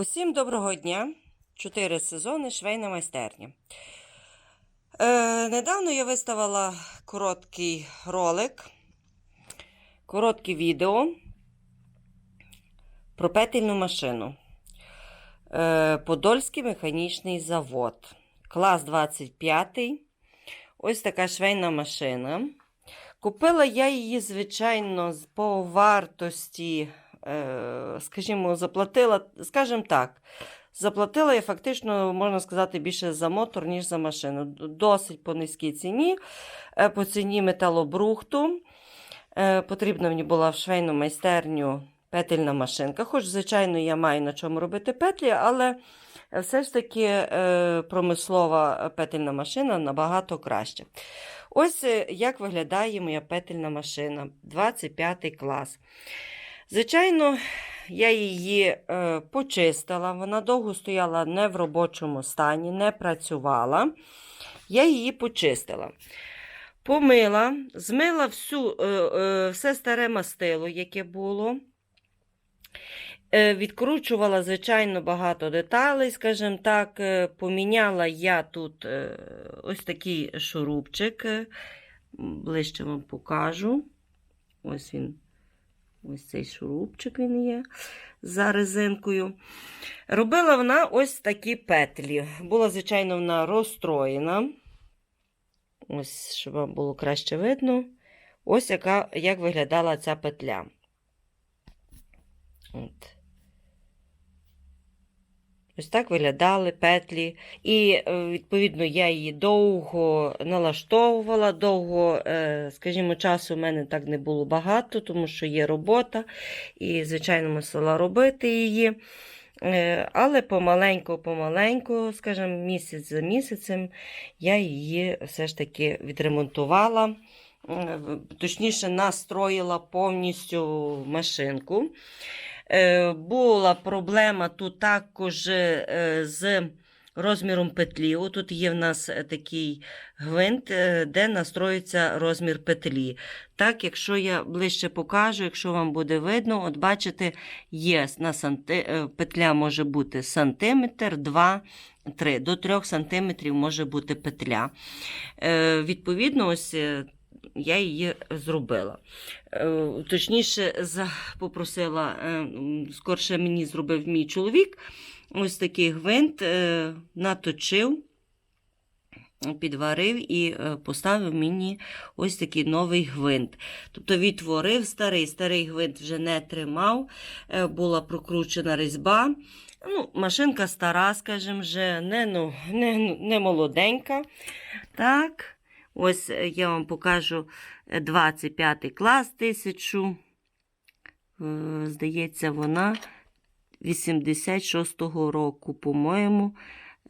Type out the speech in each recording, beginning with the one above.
Усім доброго дня! Чотири сезони швейна майстерня. Е, недавно я виставила короткий ролик, коротке відео про петельну машину. Е, Подольський механічний завод. Клас 25. Ось така швейна машина. Купила я її, звичайно, по вартості, скажімо, заплатила, скажімо так, заплатила я фактично, можна сказати, більше за мотор, ніж за машину. Досить по низькій ціні, е, по ціні металобрухту. Е, Потрібна мені була в швейну майстерню петельна машинка. Хоч, звичайно, я маю на чому робити петлі, але все ж таки е, промислова петельна машина набагато краще. Ось е, як виглядає моя петельна машина, 25 клас. Звичайно, я її е, почистила, вона довго стояла не в робочому стані, не працювала. Я її почистила. Помила, змила всю, е, е, все старе мастило, яке було. Е, Відкручувала, звичайно, багато деталей, скажімо так. Е, Поміняла я тут е, ось такий шурупчик. Ближче вам покажу. Ось він. Ось цей шурупчик він є за резинкою. Робила вона ось такі петлі. Була, звичайно, вона розстроєна. Ось, щоб вам було краще видно. Ось яка, як виглядала ця петля. От. Ось так виглядали петлі. І, е, відповідно, я її довго налаштовувала, довго, е, скажімо, часу в мене так не було багато, тому що є робота, і, звичайно, мусила робити її. Е, Але помаленьку-помаленьку, скажімо, місяць за місяцем, я її все ж таки відремонтувала. Точніше, настроїла повністю машинку. Е, Була проблема тут також е, з розміром петлі. Тут є в нас е, такий гвинт, де настроюється розмір петлі. Так, якщо я ближче покажу, якщо вам буде видно, от бачите, є на санти... петля може бути сантиметр, 2, 3. До 3 сантиметрів може бути петля. Відповідно, ось. Я її зробила. Е, Точніше, попросила, е, скорше мені зробив мій чоловік. Ось такий гвинт е, наточив, підварив і поставив мені ось такий новий гвинт. Тобто відтворив старий, старий гвинт вже не тримав, була прокручена різьба. Ну, Машинка стара, скажімо, вже не, ну, не, не молоденька. Так, ось е, я вам покажу е, 25 клас тисячу. Е, Здається, вона 86-го року, по-моєму,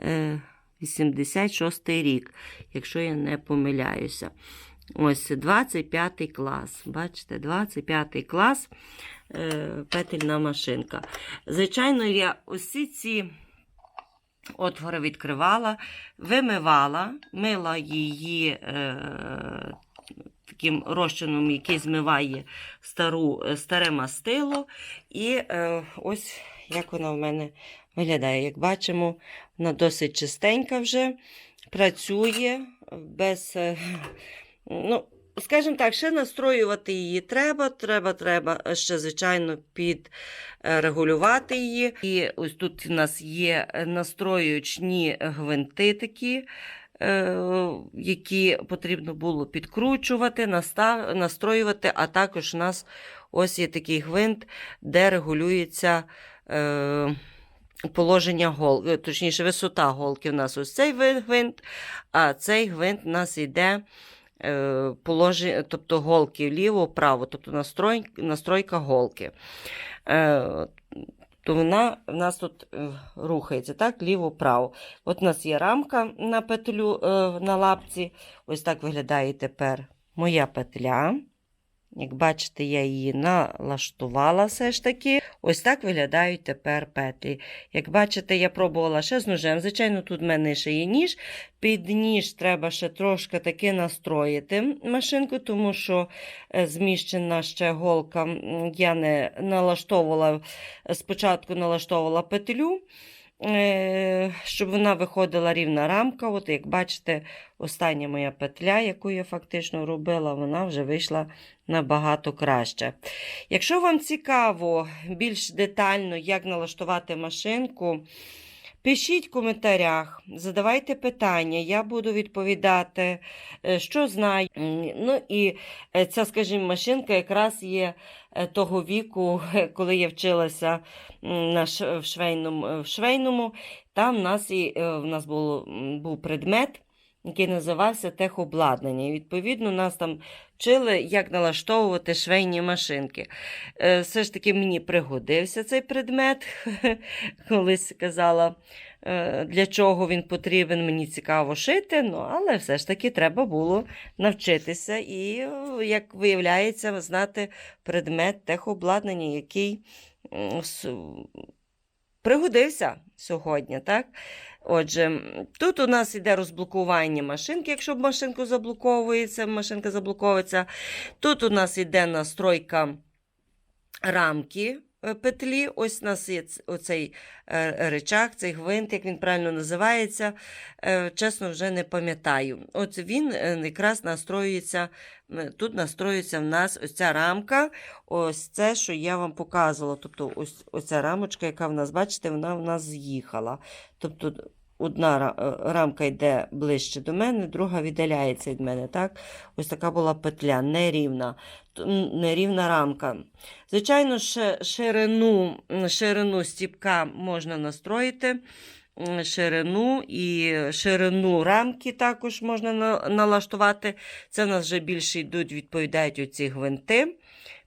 е, 86-й рік, якщо я не помиляюся. Ось 25 клас. Бачите, 25 клас е, петельна машинка. Звичайно, я усі ці отвори відкривала, вимивала, мила її е, таким розчином, який змиває стару, е, старе мастило. І е, ось як вона в мене виглядає. Як бачимо, вона досить чистенька вже, працює без. е, ну, Скажімо так, ще настроювати її треба, треба, треба ще, звичайно, підрегулювати її. І ось тут у нас є настроюючні гвинти такі, е, які потрібно було підкручувати, настроювати, а також у нас ось є такий гвинт, де регулюється е, положення голки, точніше, висота голки. У нас ось цей гвинт, а цей гвинт у нас йде е, положення, тобто голки вліво-право, тобто настрой, настройка голки. Е, то вона в нас тут е, рухається, так, ліво-право. От у нас є рамка на петлю е, на лапці. Ось так виглядає тепер моя петля. Як бачите, я її налаштувала все ж таки. Ось так виглядають тепер петлі. Як бачите, я пробувала ще з ножем. Звичайно, тут в мене ще є ніж. Під ніж треба ще трошки таки настроїти машинку, тому що е, зміщена ще голка. Я не налаштовувала, спочатку налаштовувала петлю. Е, Щоб вона виходила рівна рамка. От як бачите, остання моя петля, яку я фактично робила, вона вже вийшла набагато краще. Якщо вам цікаво більш детально, як налаштувати машинку, пишіть в коментарях, задавайте питання, я буду відповідати, е, що знаю. Ну і е, ця, скажімо, машинка якраз є е, того віку, коли я вчилася в швейному. В швейному. Там в нас, і, в нас було, був предмет, який називався техобладнання. І відповідно нас там вчили, як налаштовувати швейні машинки. Е, Все ж таки мені пригодився цей предмет. Колись казала, е, для чого він потрібен, мені цікаво шити, ну, але все ж таки треба було навчитися і, е, як виявляється, знати предмет техобладнання, який пригодився сьогодні. так? Отже, тут у нас йде розблокування машинки, якщо машинку заблоковується, машинка заблоковується. Тут у нас іде настройка рамки петлі. Ось у нас є оцей е, речах, цей гвинт, як він правильно називається. Е, Чесно, вже не пам'ятаю. От він е, якраз настроюється. Тут настроюється в нас ось ця рамка, ось це, що я вам показувала. Тобто, ось оця рамочка, яка в нас, бачите, вона в нас з'їхала. Тобто, одна е, рамка йде ближче до мене, друга віддаляється від мене. Так? Ось така була петля, нерівна, нерівна рамка. Звичайно, ширину, ширину стіпка можна настроїти. Ширину і ширину рамки також можна налаштувати. Це в нас вже більше йдуть, відповідають оці гвинти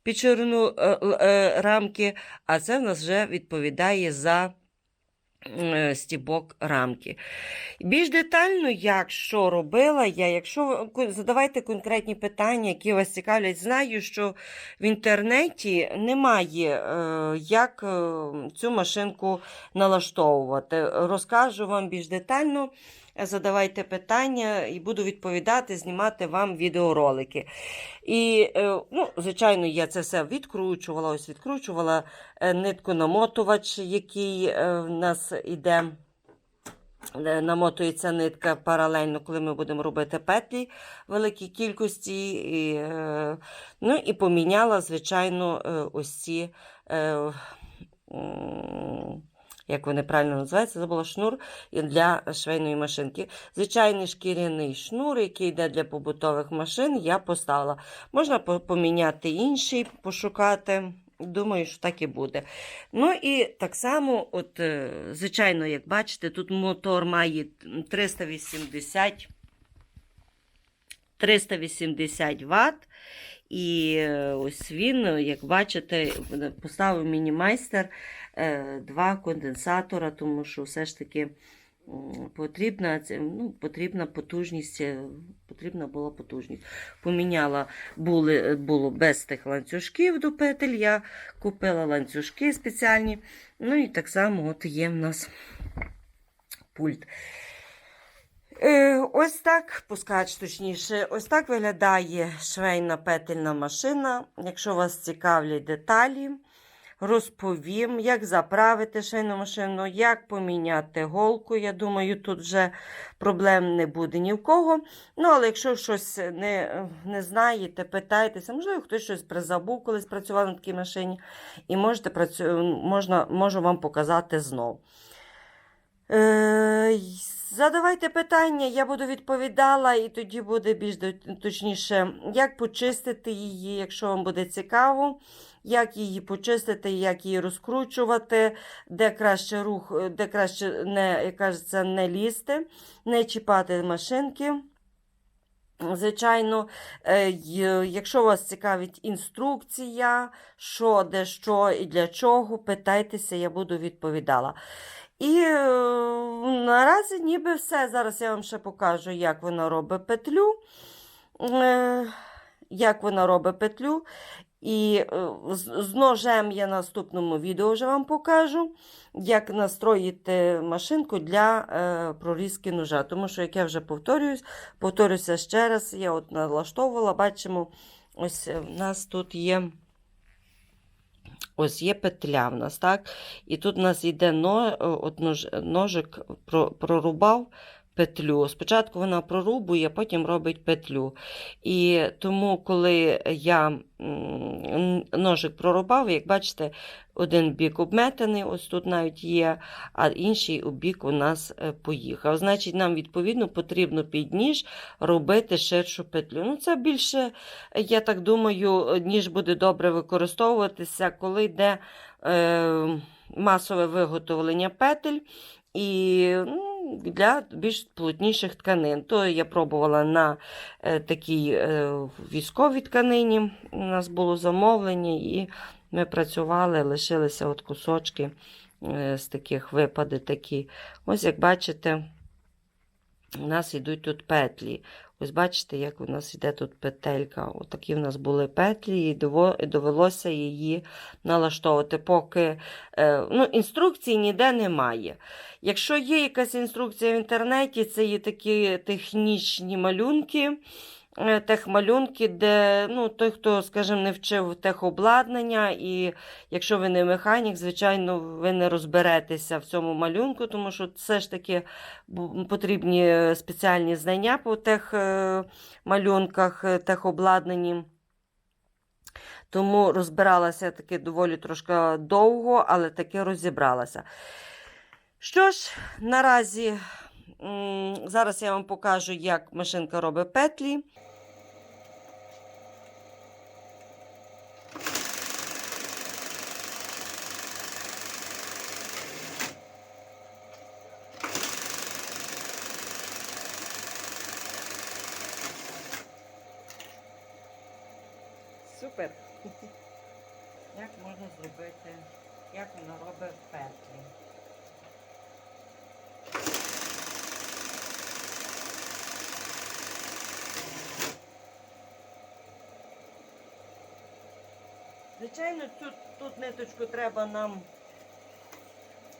під ширину е, е, рамки, а це в нас вже відповідає за стібок рамки. Більш детально, як що робила я, якщо задавайте конкретні питання, які вас цікавлять, знаю, що в інтернеті немає, е, як е, цю машинку налаштовувати. Розкажу вам більш детально. Задавайте питання і буду відповідати, знімати вам відеоролики. І, е, ну, звичайно, я це все відкручувала, ось відкручувала е, нитку намотувач, який е, в нас іде. Намотується нитка паралельно, коли ми будемо робити петлі великій кількості. І, ну і поміняла, звичайно, ось ці, як вони правильно називаються, забула шнур для швейної машинки. Звичайний шкіряний шнур, який йде для побутових машин, я поставила. Можна поміняти інший, пошукати. Думаю, що так і буде. Ну і так само, от, е, звичайно, як бачите, тут мотор має 380, 380 Вт. І е, ось він, е, як бачите, поставив міні-майстер два конденсатора, тому що все ж таки потрібна, ну, потрібна потужність, е, потрібна була потужність. Поміняла були, було без тих ланцюжків до петель. Я купила ланцюжки спеціальні. Ну і так само от є в нас пульт. Е, ось так, пускач точніше, ось так виглядає швейна петельна машина. Якщо вас цікавлять деталі, розповім, як заправити швейну машину, як поміняти голку. Я думаю, тут вже проблем не буде ні в кого. Ну, але якщо щось не, не знаєте, питайтеся, можливо, хтось щось призабув, колись працював на такій машині, і можете працю... можна, можу вам показати знов. Е, Задавайте питання, я буду відповідала, і тоді буде більш точніше, як почистити її, якщо вам буде цікаво, як її почистити, як її розкручувати, де краще рух, де краще не, як кажеться, не лізти, не чіпати машинки. Звичайно, е, якщо вас цікавить інструкція, що, де, що і для чого, питайтеся, я буду відповідала. І е, наразі ніби все. Зараз я вам ще покажу, як вона робить петлю. Е, як вона робить петлю. І е, з, ножем я на наступному відео вже вам покажу, як настроїти машинку для е, прорізки ножа. Тому що, як я вже повторююсь, повторюся ще раз, я от налаштовувала, бачимо, ось е, в нас тут є. Ось є петля в нас, так? І тут у нас йде но, е, от нож, ножик прорубав петлю. Спочатку вона прорубує, потім робить петлю. І тому, коли я ножик прорубав, як бачите, один бік обметений, ось тут навіть є, а інший бік у нас е, поїхав. Значить, нам, відповідно, потрібно під ніж робити ширшу петлю. Ну, це більше, я так думаю, ніж буде добре використовуватися, коли йде е, масове виготовлення петель. І ну, для більш плотніших тканин. То я пробувала на е, такій е, військовій тканині. У нас було замовлення, і ми працювали, лишилися от кусочки е, з таких випади такі. Ось як бачите, у нас йдуть тут петлі. Ось бачите, як у нас йде тут петелька. Отакі в нас були петлі, і довелося її налаштовувати. Поки е, ну, інструкції ніде немає. Якщо є якась інструкція в інтернеті, це є такі технічні малюнки. Е, Техмалюнки, де ну, той, хто, скажімо, не вчив техобладнання, і якщо ви не механік, звичайно, ви не розберетеся в цьому малюнку, тому що все ж таки потрібні спеціальні знання по техмалюнках, техобладнанні. Тому розбиралася таки доволі трошки довго, але таки розібралася. Що ж, наразі зараз я вам покажу, як машинка робить петлі. Супер. Як можна зробити, як вона робить петлі? Звичайно, тут, тут ниточку треба нам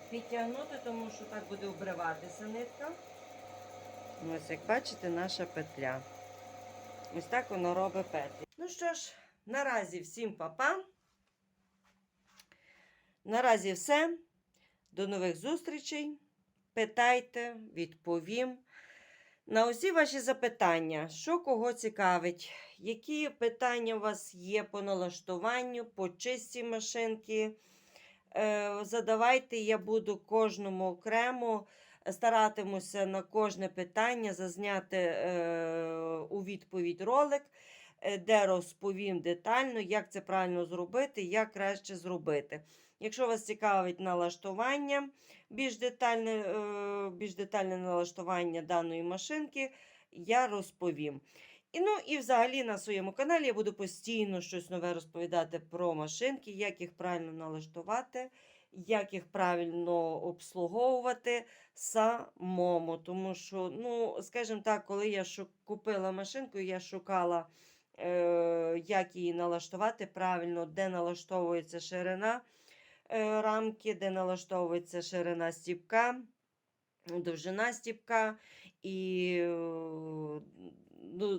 підтягнути, тому що так буде обриватися нитка. Ось, як бачите, наша петля. Ось так вона робить петлі. Ну що ж, наразі всім па-па. Наразі все. До нових зустрічей. Питайте, відповім. На усі ваші запитання, що кого цікавить, які питання у вас є по налаштуванню, по чисті машинки. Е, задавайте, я буду кожному окремо старатимуся на кожне питання зазняти е, у відповідь ролик, де розповім детально, як це правильно зробити, як краще зробити. Якщо вас цікавить налаштування, більш детальне, е, більш детальне налаштування даної машинки, я розповім. І, ну, і взагалі на своєму каналі я буду постійно щось нове розповідати про машинки, як їх правильно налаштувати, як їх правильно обслуговувати самому. Тому що, ну, скажімо так, коли я купила машинку, я шукала, е, як її налаштувати. Правильно, де налаштовується ширина е, рамки, де налаштовується ширина стіпка, довжина стіпка. І е,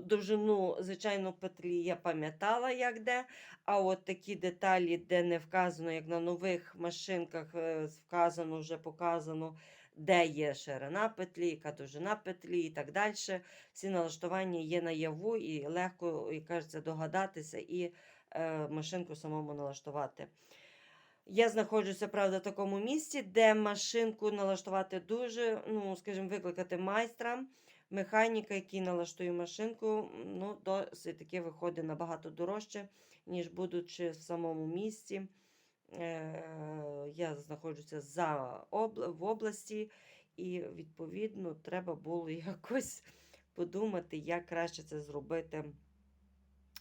довжину, звичайно, петлі я пам'ятала, як де. А от такі деталі, де не вказано, як на нових машинках е, вказано, вже показано, де є ширина петлі, яка довжина петлі і так далі. Всі налаштування є наяву і легко, і кажеться, догадатися і е, машинку самому налаштувати. Я знаходжуся, правда, в такому місці, де машинку налаштувати дуже, ну, скажімо, викликати майстра, механіка, який налаштує машинку, ну, досить таки виходить набагато дорожче, ніж будучи в самому місці. Е, я знаходжуся за обла- в області, і, відповідно, треба було якось подумати, як краще це зробити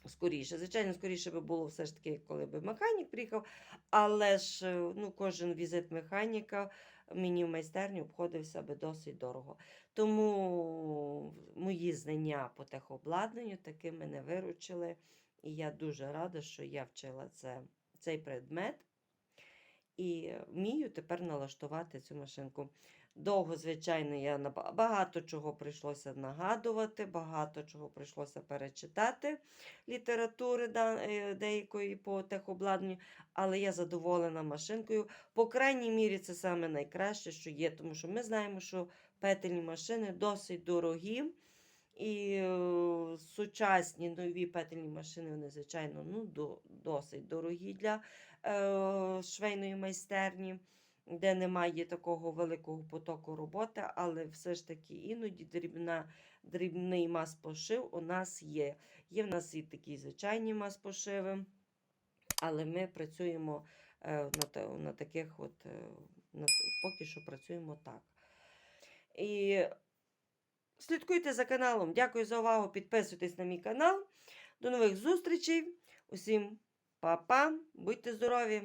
скоріше. Звичайно, скоріше би було все ж таки, коли би механік приїхав, але ж е, ну, кожен візит механіка мені в майстерні обходився би досить дорого. Тому мої знання по техобладнанню таки мене виручили І я дуже рада, що я вчила це, цей предмет. І вмію тепер налаштувати цю машинку. Довго, звичайно, я багато чого прийшлося нагадувати, багато чого прийшлося перечитати літератури е, деякої по техобладнанню, але я задоволена машинкою. По крайній мірі, це саме найкраще, що є, тому що ми знаємо, що петельні машини досить дорогі. І е, сучасні нові петельні машини, вони, звичайно, ну, до, досить дорогі для швейної майстерні, де немає такого великого потоку роботи, але все ж таки іноді дрібна, дрібний мас-пошив у нас є. Є в нас і такі звичайні мас-пошиви, але ми працюємо е, на, на таких от, е, на, поки що працюємо так. І слідкуйте за каналом. Дякую за увагу. Підписуйтесь на мій канал. До нових зустрічей. Усім па-па. Будьте здорові!